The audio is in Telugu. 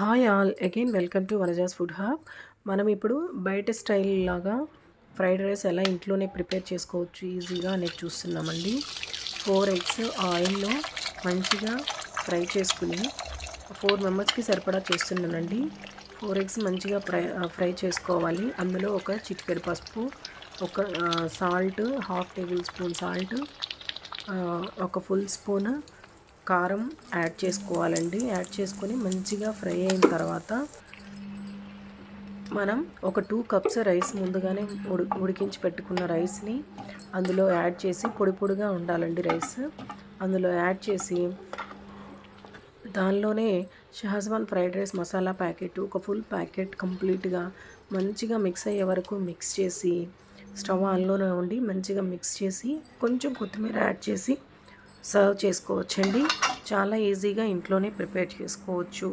Hi all again welcome to Vanaja's food hub మనం ఇప్పుడు బయట స్టైల్ లాగా ఫ్రైడ్ రైస్ ఎలా ఇంట్లోనే ప్రిపేర్ చేసుకోవచ్చు ఈజీగా అనేది చూస్తున్నామండి. ఫోర్ ఎగ్స్ ఆయిల్లో మంచిగా ఫ్రై చేసుకుని ఫోర్ మెంబర్స్కి సరిపడా చేస్తున్నానండి. ఫోర్ ఎగ్స్ మంచిగా ఫ్రై ఫ్రై చేసుకోవాలి. అందులో ఒక చిటికెడు పసుపు ఒక salt half tablespoon salt ఒక ఫుల్ స్పూన్ కారం యాడ్ చేసుకోవాలండి. యాడ్ చేసుకొని మంచిగా ఫ్రై అయిన తర్వాత మనం ఒక టూ కప్స్ రైస్ ముందుగానే ఉడి ఉడికించి పెట్టుకున్న రైస్ని అందులో యాడ్ చేసి పొడి పొడిగా ఉండాలండి రైస్. అందులో యాడ్ చేసి దానిలోనే schezwan fried rice masala packet ఒక ఫుల్ ప్యాకెట్ కంప్లీట్గా మంచిగా మిక్స్ అయ్యే వరకు మిక్స్ చేసి స్టవ్ ఆన్లోనే ఉండి మంచిగా మిక్స్ చేసి కొంచెం కొత్తిమీర యాడ్ చేసి సర్వ్ చేసుకోవచ్చండి. చాలా ఈజీగా ఇంట్లోనే ప్రిపేర్ చేసుకోవచ్చు.